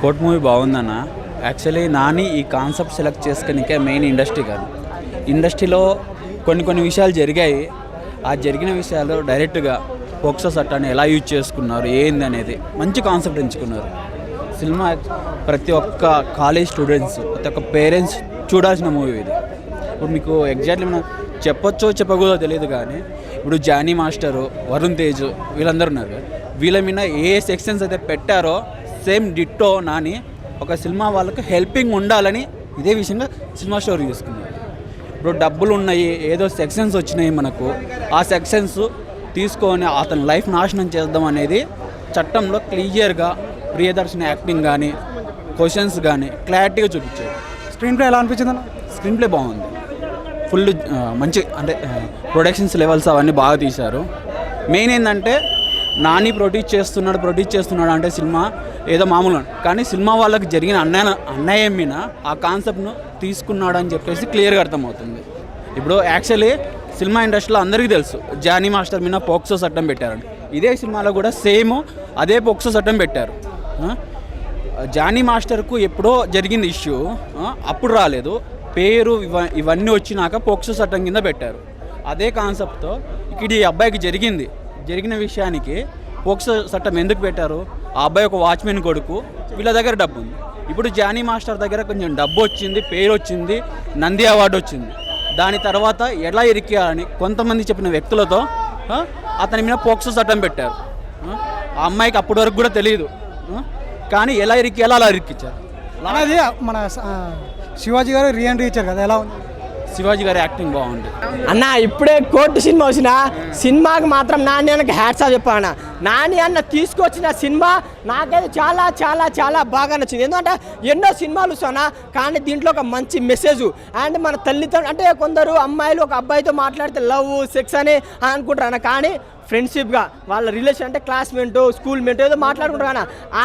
Coat movie బాగుందన్న. Actually Nani ఈ concept select చేసుకునికే మెయిన్ ఇండస్ట్రీ కాదు. ఇండస్ట్రీలో కొన్ని కొన్ని విషయాలు జరిగాయి. ఆ జరిగిన విషయాలు డైరెక్ట్గా పోక్సో చట్టాన్ని ఎలా యూజ్ చేసుకున్నారు ఏంది అనేది మంచి కాన్సెప్ట్ ఎంచుకున్నారు. సినిమా ప్రతి ఒక్క కాలేజ్ స్టూడెంట్స్ ప్రతి ఒక్క పేరెంట్స్ చూడాల్సిన మూవీ ఇది. ఇప్పుడు మీకు ఎగ్జాక్ట్లీ మనం చెప్పొచ్చో చెప్పకూడదో తెలియదు కానీ ఇప్పుడు జానీ మాస్టరు వరుణ్ తేజ్ వీళ్ళందరూ ఉన్నారు. వీళ్ళ మీద ఏ సెక్షన్స్ అయితే పెట్టారో సేమ్ డిట్టో నాని ఒక సినిమా వాళ్ళకి హెల్పింగ్ ఉండాలని ఇదే విషయంగా సినిమా స్టోరీ తీసుకున్నారు ఇప్పుడు డబ్బులు ఉన్నాయి ఏదో సెక్షన్స్ వచ్చినాయి మనకు. ఆ సెక్షన్స్ తీసుకొని అతని లైఫ్ నాశనం చేద్దాం అనేది చట్టంలో క్లియర్గా ప్రియదర్శన యాక్టింగ్ కానీ క్వశ్చన్స్ కానీ క్లారిటీగా చూపించారు. స్క్రీన్ ప్లే ఎలా అనిపించింది స్క్రీన్ ప్లే బాగుంది. ఫుల్ మంచి అంటే ప్రొడక్షన్స్ లెవెల్స్ అవన్నీ బాగా తీశారు. మెయిన్ ఏంటంటే నాని ప్రొడ్యూస్ చేస్తున్నాడు ప్రొడ్యూస్ చేస్తున్నాడు అంటే సినిమా ఏదో మామూలు. కానీ సినిమా వాళ్ళకి జరిగిన అన్యాయ అన్యాయం మీద ఆ కాన్సెప్ట్ను తీసుకున్నాడు అని చెప్పేసి క్లియర్గా అర్థమవుతుంది. ఇప్పుడు యాక్చువల్లీ సినిమా ఇండస్ట్రీలో అందరికీ తెలుసు. జానీ మాస్టర్ మీద పోక్సో చట్టం పెట్టారని ఇదే సినిమాలో కూడా సేమ్ అదే పోక్సో చట్టం పెట్టారు. జానీ మాస్టర్కు ఎప్పుడో జరిగింది ఇష్యూ. అప్పుడు రాలేదు. పేరు ఇవ ఇవన్నీ వచ్చినాక పోక్సో చట్టం కింద పెట్టారు. అదే కాన్సెప్ట్తో ఇక్కడ ఈ అబ్బాయికి జరిగింది. జరిగిన విషయానికి పోక్సో చట్టం ఎందుకు పెట్టారు? ఆ అబ్బాయి ఒక వాచ్మెన్ కొడుకు వీళ్ళ దగ్గర డబ్బు ఉంది. ఇప్పుడు జానీ మాస్టర్ దగ్గర కొంచెం డబ్బు వచ్చింది పేరు వచ్చింది నంది అవార్డు వచ్చింది. దాని తర్వాత ఎలా ఇరికేయాలని కొంతమంది చెప్పిన వ్యక్తులతో అతని మీద పోక్సో చట్టం పెట్టారు. ఆ, అమ్మాయికి అప్పటి వరకు కూడా తెలియదు కానీ ఎలా ఇరికేయాలో అలా ఇరికిచ్చారు అనేది మన శివాజీ గారు రీఎంట్రీ ఇచ్చారు కదా ఎలా ఉంది? శివాజీ గారి యాక్టింగ్ బాగుంది. అన్న ఇప్పుడే కోర్టు సినిమా వచ్చిన సినిమాకి మాత్రం నాని అన్నకి హ్యాట్స్ ఆఫ్ చెప్పాను నాని అన్న తీసుకొచ్చిన సినిమా నాకైతే చాలా చాలా చాలా బాగా నచ్చింది. ఎందుకంటే ఎన్నో సినిమాలు చూసానా కానీ దీంట్లో ఒక మంచి మెసేజ్ అండ్ మన తల్లిదండ్రులు అంటే కొందరు అమ్మాయిలు ఒక అబ్బాయితో మాట్లాడితే లవ్ సెక్స్ అని అనుకుంటారు అన్న కానీ ఫ్రెండ్షిప్గా వాళ్ళ రిలేషన్ అంటే క్లాస్మేట్ స్కూల్ మేట్ ఏదో మాట్లాడుకుంటారు కానీ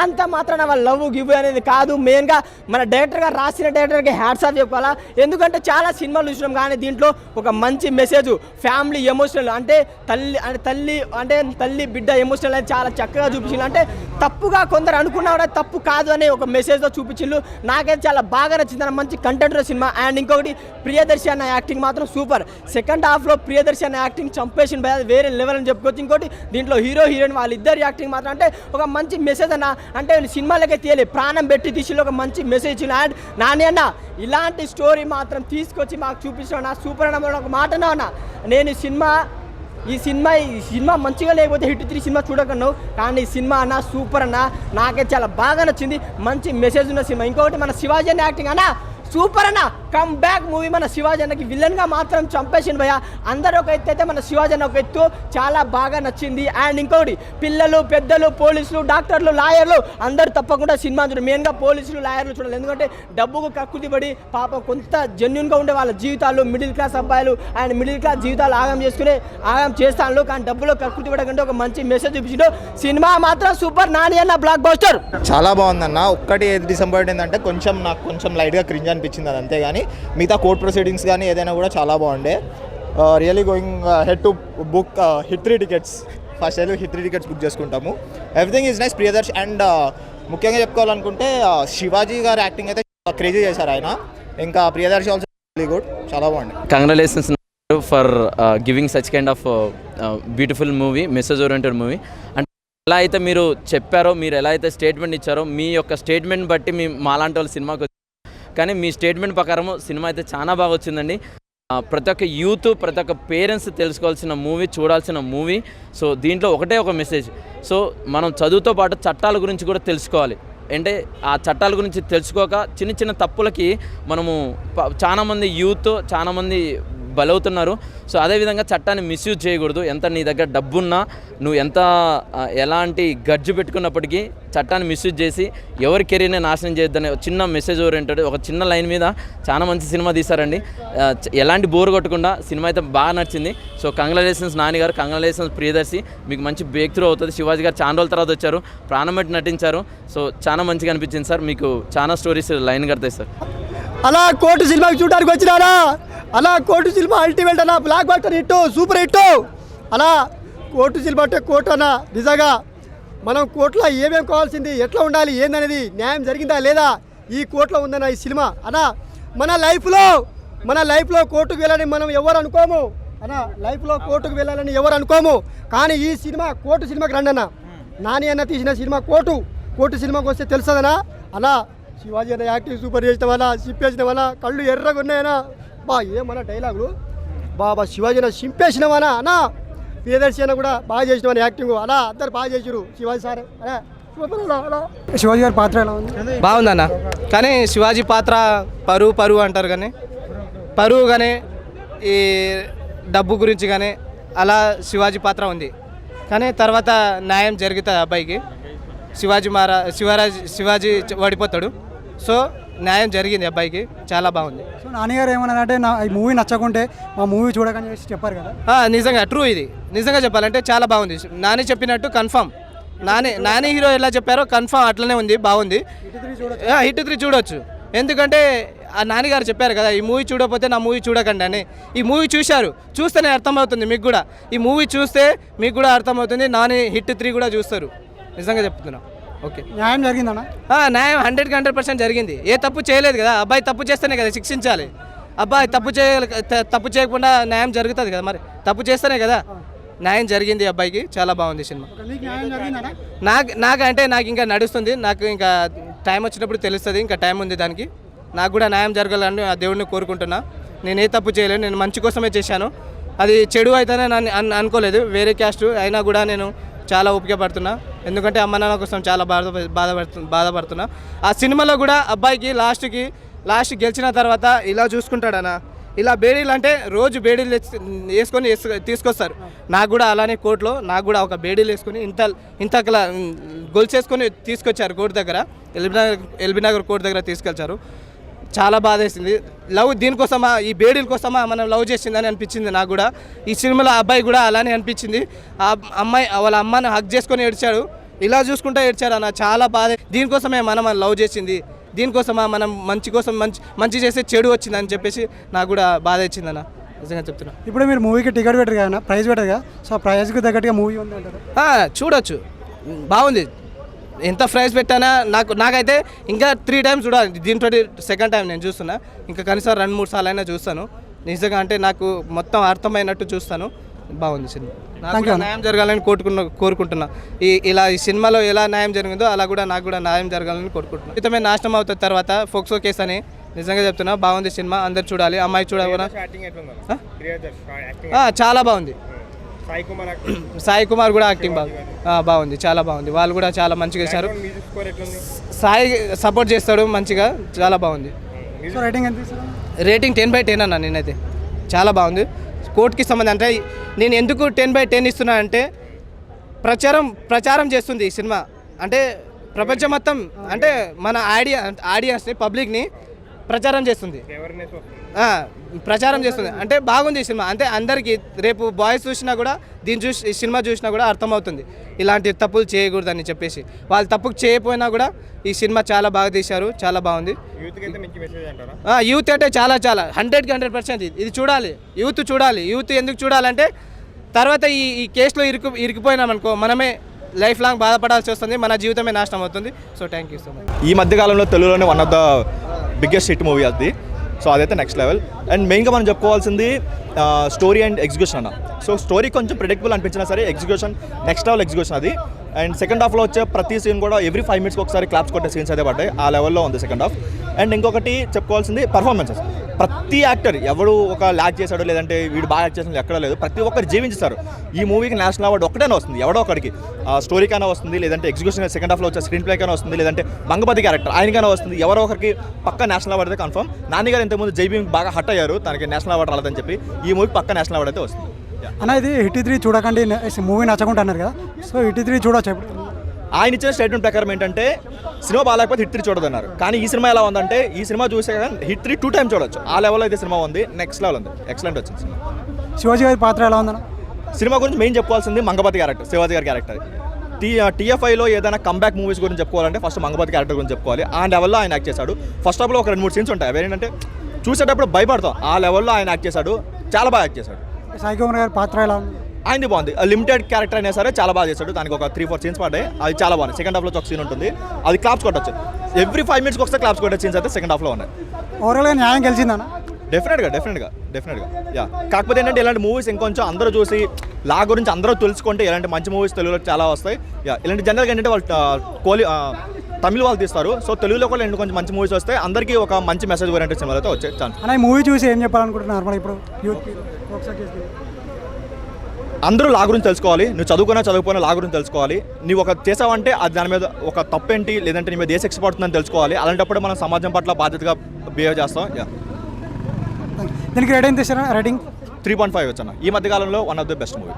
అంత మాత్రాన వాళ్ళ లవ్ గివ్ అనేది కాదు. మెయిన్గా మన డైరెక్టర్గా రాసిన డైరెక్టర్కి హ్యాట్స్ ఆఫ్ చెప్పాలా ఎందుకంటే చాలా సినిమాలు చూసినాం కానీ దీంట్లో ఒక మంచి మెసేజ్ ఫ్యామిలీ ఎమోషనల్ అంటే తల్లి అంటే తల్లి అంటే తల్లి బిడ్డ ఎమోషనల్ అనేది చాలా చక్కగా చూపించింది అంటే తప్పుగా కొందరు అనుకున్నా కూడా తప్పు కాదు అనే ఒక మెసేజ్తో చూపించిండు. నాకైతే చాలా బాగా నచ్చింది మంచి కంటెంట్ సినిమా. అండ్ ఇంకొకటి ప్రియదర్శి అన్న యాక్టింగ్ మాత్రం సూపర్ సెకండ్ హాఫ్లో ప్రియదర్శి అన్న యాక్టింగ్ చంపేసిన వేరే లెవెల్ అని చెప్పుకోవచ్చు ఇంకోటి దీంట్లో హీరో హీరోయిన్ వాళ్ళిద్దరు యాక్టింగ్ మాత్రం అంటే ఒక మంచి మెసేజ్ అన్న అంటే సినిమాలకే తీయాలి. ప్రాణం పెట్టి తీసిలో ఒక మంచి మెసేజ్ ఇచ్చిన అండ్ నాని అన్న ఇలాంటి స్టోరీ మాత్రం తీసుకొచ్చి మాకు చూపించిన సూపర్ అన్న ఒక మాట అన్న. నేను సినిమా ఈ సినిమా ఈ సినిమా మంచిగా లేకపోతే హిట్ త్రీ సినిమా చూడకను. కానీ ఈ సినిమా అన్న సూపర్ అన్న నాకే చాలా బాగా నచ్చింది. మంచి మెసేజ్ ఉన్న సినిమా. ఇంకొకటి మన శివాజీ యాక్టింగ్ అన్న సూపర్ అన్న కమ్ బ్యాక్ మూవీ మన శివాజీ అన్నకి విలన్గా మాత్రం చంపేసింది భయ అందరూ ఒక ఎత్తు అయితే మన శివాజీ అన్న ఒక ఎత్తు చాలా బాగా నచ్చింది. అండ్ ఇంకొకటి పిల్లలు పెద్దలు పోలీసులు డాక్టర్లు లాయర్లు అందరూ తప్పకుండా సినిమా చూడండి. మెయిన్గా పోలీసులు లాయర్లు చూడాలి ఎందుకంటే డబ్బుకు కక్కుతిపడి పాప కొంత జెన్యున్గా ఉండే వాళ్ళ జీవితాలు మిడిల్ క్లాస్ అబ్బాయిలు అండ్ మిడిల్ క్లాస్ జీవితాలు ఆగం చేసుకునే ఆగం చేస్తాను కానీ డబ్బులో కక్కుతి పడకంటే ఒక మంచి మెసేజ్ చూపించిండు. సినిమా మాత్రం సూపర్ నాని అన్న బ్లాక్ బస్టర్ చాలా బాగుందన్న. ఒక్కటి ఏది డిసప్పాయింట్ ఏంటంటే కొంచెం నాకు కొంచెం లైట్గా క్రింజ్ అనిపించింది అది అంతే కానీ మిగతా కోర్ట్ ప్రొసీడింగ్స్ కానీ ఏదైనా కూడా చాలా బాగుండే. Really going head to book hit three tickets first వెళ్ళి హిట్ త్రీ టికెట్స్ బుక్ చేసుకుంటాము. Everything is nice Priyadarsh and ముఖ్యంగా చెప్పుకోవాలనుకుంటే uh, శివాజీ గారి యాక్టింగ్ అయితే క్రేజీ చేశారు ఆయన. ఇంకా ప్రియదర్శి ఆల్సో వెరీ గుడ్ చాలా బాగుంది congratulations for giving such kind of beautiful movie message oriented movie అంటే ఎలా అయితే మీరు చెప్పారో మీరు ఎలా అయితే స్టేట్మెంట్ ఇచ్చారో మీ యొక్క స్టేట్మెంట్ బట్టి మీ మాలాంటి వాళ్ళ సినిమాకి కానీ మీ స్టేట్మెంట్ ప్రకారం సినిమా అయితే చాలా బాగా వచ్చిందండి. ప్రతి ఒక్క యూత్ ప్రతి ఒక్క పేరెంట్స్ తెలుసుకోవాల్సిన మూవీ చూడాల్సిన మూవీ. సో దీంట్లో ఒకటే ఒక మెసేజ్. సో మనం చదువుతో పాటు చట్టాల గురించి కూడా తెలుసుకోవాలి. అంటే ఆ చట్టాల గురించి తెలుసుకోక చిన్న చిన్న తప్పులకి మనము చాలామంది యూత్ చాలామంది బలవుతున్నారు. సో అదేవిధంగా చట్టాన్ని మిస్యూజ్ చేయకూడదు. ఎంత నీ దగ్గర డబ్బున్నా నువ్వు ఎంత ఎలాంటి గడ్జు పెట్టుకున్నప్పటికీ చట్టాన్ని మిస్యూజ్ చేసి ఎవరి కెరీర్ని నాశనం చేయొద్దనే ఒక చిన్న మెసేజ్ ఓరియంటెడ్ ఒక చిన్న లైన్ మీద చాలా మంచి సినిమా తీశారండి. ఎలాంటి బోర్ కొట్టకుండా సినిమా అయితే బాగా నచ్చింది సో కంగ్రాలేషన్స్ నాని గారు కంగ్రాలేషన్స్ ప్రియదర్శి. మీకు మంచి బ్రేక్ త్రూ అవుతుంది. శివాజీ గారు చాలా రోజుల తర్వాత వచ్చారు. ప్రాణం పెట్టి నటించారు. సో చాలా మంచిగా అనిపించింది సార్. మీకు చాలా స్టోరీస్ లైన్ కడతాయి సార్. అలా కోర్టు సినిమాకి చూడడానికి వచ్చినారా? అలా కోర్టు సినిమా అల్టిమేట్ అన్న blockbuster hit super hit అలా కోర్టు సినిమా అంటే కోర్టు అన్న నిజంగా మనం కోర్టులో ఏమేమి కావాల్సింది ఎట్లా ఉండాలి ఏందనేది న్యాయం జరిగిందా లేదా ఈ కోర్టులో ఉందన్న ఈ సినిమా. అనా మన లైఫ్లో మన లైఫ్లో కోర్టుకు వెళ్ళాలని మనం ఎవరు అనుకోము? అనా లైఫ్లో కోర్టుకు వెళ్ళాలని ఎవరు అనుకోము? కానీ ఈ సినిమా కోర్టు సినిమాకి రండి అన్న. నాని అన్న తీసిన సినిమా కోర్టు కోర్టు సినిమాకి వస్తే తెలుస్తుందనా అలా శివాజీ అన్న యాక్టింగ్ సూపర్ చేసిన వల్ల సింపేసిన వల్ల కళ్ళు ఎర్రగా ఉన్నాయనా బా ఏమన్నా డైలాగులు? బాబా శివాజీ అన్న సింపేసినవనా అన్నా ప్రియదర్శి కూడా బాగా చేసినవని యాక్టింగ్. అలా అందరు బాగా చేసిరు శివాజీ సార్. అలా సూపర్ అలా అలా శివాజీ గారి పాత్ర ఎలా ఉంది? బాగుందన్న కానీ శివాజీ పాత్ర పరువు పరువు అంటారు కానీ పరువు కానీ ఈ డబ్బు గురించి కానీ అలా శివాజీ పాత్ర ఉంది. కానీ తర్వాత న్యాయం జరుగుతుంది అబ్బాయికి. శివాజీ మహారా శివరాజ్ శివాజీ ఓడిపోతాడు సో న్యాయం జరిగింది అబ్బాయికి. చాలా బాగుంది. సో నాన్నగారు ఏమన్నారంటే నా ఈ మూవీ నచ్చకుంటే మా మూవీ చూడకని చెప్పి చెప్పారు కదా? ఆ, నిజంగా ట్రూ ఇది. నిజంగా చెప్పాలంటే చాలా బాగుంది. నాని చెప్పినట్టు కన్ఫర్మ్ నాని నాని హీరో ఎలా చెప్పారో కన్ఫర్మ్ అట్లనే ఉంది బాగుంది. ఆ, హిట్ త్రీ చూడొచ్చు. ఎందుకంటే ఆ నాన్నగారు చెప్పారు కదా ఈ మూవీ చూడకపోతే నా మూవీ చూడకండి అని. ఈ మూవీ చూశారు. చూస్తేనే అర్థమవుతుంది మీకు కూడా. ఈ మూవీ చూస్తే మీకు కూడా అర్థమవుతుంది నాని హిట్ త్రీ కూడా చూస్తారు. నిజంగా చెప్తున్నా. ఓకే. న్యాయం జరిగిందన్న? న్యాయం హండ్రెడ్కి హండ్రెడ్ పర్సెంట్ జరిగింది. ఏ తప్పు చేయలేదు కదా అబ్బాయి తప్పు చేస్తేనే కదా శిక్షించాలి. అబ్బాయి తప్పు చేయ తప్పు చేయకుండా న్యాయం జరుగుతుంది కదా మరి. తప్పు చేస్తేనే కదా న్యాయం జరిగింది అబ్బాయికి. చాలా బాగుంది సినిమా. నాకు నాకంటే నాకు ఇంకా నడుస్తుంది. నాకు ఇంకా టైం వచ్చినప్పుడు తెలుస్తుంది. ఇంకా టైం ఉంది దానికి. నాకు కూడా న్యాయం జరగాలని ఆ దేవుడిని కోరుకుంటున్నా. నేను ఏ తప్పు చేయలేదు నేను మంచి కోసమే చేశాను. అది చెడు అయితేనే నన్ను అన్- అనుకోలేదు. వేరే క్యాస్ట్ అయినా కూడా నేను చాలా ఉపయోగపడుతున్నా. ఎందుకంటే అమ్మ నాన్న కోసం చాలా బాధ బాధపడుతు బాధపడుతున్నా. ఆ సినిమాలో కూడా అబ్బాయికి లాస్ట్కి లాస్ట్ గెలిచిన తర్వాత ఇలా చూసుకుంటాడనా ఇలా బేడీలు అంటే రోజు బేడీలు వేసుకొని తీసుకొస్తారు. నాకు కూడా అలానే కోర్టులో నాకు కూడా ఒక బేడీలు వేసుకొని ఇంత ఇంత గొలుసేసుకొని తీసుకొచ్చారు కోర్టు దగ్గర. ఎల్బీనగర్ ఎల్బీనగర్ కోర్టు దగ్గర తీసుకెళ్చారు చాలా బాధ వేసింది లవ్ దీనికోసమా ఈ బేడీల కోసమా మనం లవ్ చేసిందని అనిపించింది నాకు కూడా. ఈ సినిమాలో అబ్బాయి కూడా అలానే అనిపించింది. ఆ అమ్మాయి వాళ్ళ అమ్మని హక్ చేసుకొని ఏడ్చాడు. ఇలా చూసుకుంటా ఏడ్చాడు అన్న చాలా బాధ. దీనికోసమే మనం లవ్ చేసింది. దీనికోసమా మనం మంచి కోసం మంచి మంచి చేస్తే చెడు వచ్చింది అని చెప్పేసి నాకు కూడా బాధ ఇచ్చిందన్న నిజంగా చెప్తున్నా. ఇప్పుడు మీరు మూవీకి టికెట్ పెట్టరు కదా ప్రైస్ పెట్టరు కదా? సో ప్రైస్కి తగ్గట్టుగా మూవీ ఉంది అంటారు చూడొచ్చు. బాగుంది. ఎంత ప్రైస్ పెట్టానా? నాకు నాకైతే ఇంకా త్రీ టైమ్స్ చూడాలి. దీంతో సెకండ్ టైం నేను చూస్తున్నా. ఇంకా కనీసం రెండు మూడు సార్లు అయినా చూస్తాను. నిజంగా అంటే నాకు మొత్తం అర్థమైనట్టు చూస్తాను. బాగుంది సినిమా. న్యాయం జరగాలని కోరుకున్న కోరుకుంటున్నా. ఈ ఇలా ఈ సినిమాలో ఎలా న్యాయం జరిగిందో అలా కూడా నాకు కూడా న్యాయం జరగాలని కోరుకుంటున్నాను జీవితమే నాశనం అవుతుంది తర్వాత ఫోక్సో కేసు అని నిజంగా చెప్తున్నా. బాగుంది సినిమా. అందరు చూడాలి. అమ్మాయి చూడాలి చాలా బాగుంది. సాయి కుమార్ కూడా యాక్టింగ్ బాగుంది ఆ, బాగుంది. చాలా బాగుంది. వాళ్ళు కూడా చాలా మంచిగా చేశారు. సాయి సపోర్ట్ చేస్తాడు మంచిగా. చాలా బాగుంది. రేటింగ్ ఎంత ఇస్తారు? రేటింగ్ టెన్ బై టెన్ అన్న నేనైతే. చాలా బాగుంది. కోర్టుకి సంబంధం అంటే నేను ఎందుకు టెన్ బై టెన్ ఇస్తున్నా అంటే ప్రచారం ప్రచారం చేస్తుంది ఈ సినిమా. అంటే ప్రపంచం మొత్తం అంటే మన ఆడియ ఆడియన్స్ని పబ్లిక్ని ప్రచారం చేస్తుంది. ప్రచారం చేస్తుంది. అంటే బాగుంది ఈ సినిమా. అంటే అందరికీ రేపు బాయ్స్ చూసినా కూడా దీన్ని చూసి ఈ సినిమా చూసినా కూడా అర్థమవుతుంది. ఇలాంటి తప్పులు చేయకూడదని చెప్పేసి. వాళ్ళు తప్పు చేయకపోయినా కూడా ఈ సినిమా చాలా బాగా తీశారు చాలా బాగుంది. యూత్ అంటే చాలా చాలా. హండ్రెడ్కి హండ్రెడ్ పర్సెంట్ ఇది. ఇది చూడాలి. యూత్ చూడాలి. యూత్ ఎందుకు చూడాలంటే తర్వాత ఈ ఈ కేసులో ఇరుకు ఇరికిపోయినాం అనుకో మనమే లైఫ్ లాంగ్ బాధపడాల్సి వస్తుంది మన జీవితమే నాశనం అవుతుంది. So thank you so much. ఈ మధ్యకాలంలో తెలుగులోనే one of the biggest hit movie అది. సో అదైతే నెక్స్ట్ లెవెల్ అండ్ మెయిన్గా మనం చెప్పుకోవాల్సింది స్టోరీ అండ్ ఎగ్జిక్యూషన్ అన్న. సో స్టోరీ కొంచెం ప్రిడిక్టబుల్ అనిపించినా సరే ఎగ్జిక్యూషన్ నెక్స్ట్ లెవెల్ ఎగ్జిక్యూషన్ అది. అండ్ సెకండ్ హాఫ్లో వచ్చే ప్రతి సీన్ కూడా ఎవ్రీ ఫైవ్ మినిట్స్కి ఒకసారి క్లాప్స్ కొట్టే సీన్స్ అయితే పడ్డాయి. ఆ లెవెల్లో ఉంది సెకండ్ హాఫ్ అండ్ ఇంకొకటి చెప్పుకోవాల్సింది పర్ఫార్మెన్సెస్ ప్రతి యాక్టర్ ఎవడు ఒక ల్యాక్ చేశాడో లేదంటే వీడు బాగా యాక్ట్ చేసిన ఎక్కడ లేదు. ప్రతి ఒక్కరు జీవించారు ఈ మూవీకి నేషనల్ అవార్డు ఒకటేనే వస్తుంది. ఎవడో ఒకరికి స్టోరీకైనా వస్తుంది లేదంటే ఎగ్జిక్యూషన్ సెకండ్ హాఫ్లో వచ్చే స్క్రీన్ ప్లేకైనా వస్తుంది లేదంటే మంగపతి క్యారెక్టర్ ఆయనకైనా వస్తుంది. ఎవరో ఒకరికి పక్క నేషనల్ అవార్డు అయితే కన్ఫర్మ్. నాని గారు ఇంతకుముందు జైబీ బాగా హట్ అయ్యారు. తనకి నేషనల్ అవార్డు రాలేదని చెప్పి ఈ మూవీకి పక్క నేషనల్ అవార్డు అయితే వస్తుంది. అన్న ఇది హిట్ త్రీ చూడకండి. మూవీ నచ్చకుండా అన్నారు కదా. సో హిట్ త్రీ చూడొచ్చు ఇప్పుడు? ఆయన ఇచ్చిన స్టేట్మెంట్ ప్రకారం ఏంటంటే సినిమా బాగాలేకపోతే హిట్ త్రీ చూడదన్నారు. కానీ ఈ సినిమా ఎలా ఉందంటే ఈ సినిమా చూసే హిట్ త్రీ టూ టైం చూడొచ్చు. ఆ లెవెల్లో అయితే సినిమా ఉంది నెక్స్ట్ లెవెల్ ఉంది. ఎక్సలెంట్ వచ్చింది సినిమా. శివాజీ గారి పాత్ర ఎలా ఉందన్న? సినిమా గురించి మెయిన్ చెప్పుకోవాల్సింది మంగపతి క్యారెక్టర్ శివాజీ గారి క్యారెక్టర్ టీ టీఎఫ్ఐలో ఏదైనా కంబ్యాక్ మూవీస్ గురించి చెప్పుకోవాలంటే ఫస్ట్ మంగపతి క్యారెక్టర్ గురించి చెప్పుకోవాలి. ఆ లెవెల్లో ఆయన యాక్ట్ చేశాడు. ఫస్ట్ హాఫ్లో ఒక రెండు మూడు సీన్స్ ఉంటాయి. అవి ఏంటంటే చూసేటప్పుడు భయపడతాం. ఆ లెవెల్లో ఆయన యాక్ట్ చేశాడు. చాలా బాగా యాక్ట్ చేశాడు. సాయి కుమార్ గారి పాత్ర ఎలా ఉంది? ఆయనది బాగుంది. లిమిటెడ్ క్యారెక్టర్ అయినా సరే చాలా బాగా చేశాడు. దానికి ఒక త్రీ ఫోర్ సీన్స్ పడ్డాయి. అది చాలా బాగుంది. సెకండ్ హాఫ్లో ఒక సీన్ ఉంటుంది. అది క్లాప్స్ కొట్టచ్చు. ఎవ్రీ ఫైవ్ మినిట్స్కి ఒకసారి క్లాప్స్ కొట్టే సీన్స్ అయితే సెకండ్ హాఫ్లో ఉన్నాయి. ఓవరాల్గా న్యాయం గెలిచిందన్న? డెఫినెట్గా డెఫినెట్గా డెఫినెట్గా యా కాకపోతే ఏంటంటే ఇలాంటి మూవీస్ ఇంకొంచెం అందరూ చూసి లా గురించి అందరూ తెలుసుకుంటే ఇలాంటి మంచి మూవీస్ తెలుగులో చాలా వస్తాయి. యా ఇలాంటి జనరల్గా ఏంటంటే వాళ్ళు కోలి తమిళ వాళ్ళు తీస్తారు. సో తెలుగులో కూడా ఇలాంటి కొంచెం మంచి మూవీస్ వస్తాయి. అందరికీ ఒక మంచి మెసేజ్ ఓరియంటెడ్ సినిమాలు అయితే వచ్చే ఛాన్స్ అన్న మూవీ చూసి ఏం చెప్పాలనుకుంటున్నారు ఇప్పుడు? యూత్. అందరూ లా గురించి తెలుసుకోవాలి. నువ్వు చదువుకున్నా చదువుకున్నా లా గురించి తెలుసుకోవాలి. నువ్వు ఒక చేసావంటే అది దాని మీద ఒక తప్పేంటి? లేదంటే నీ మీద ఏ శిక్ష పడుతుందని తెలుసుకోవాలి. అలాంటప్పుడు మనం సమాజం పట్ల బాధ్యతగా బిహేవ్ చేస్తాం. యా. దీనికి రేటింగ్ తీసారా రేటింగ్ త్రీ పాయింట్ ఫైవ్ వచ్చాను. ఈ మధ్య కాలంలో one of the best movie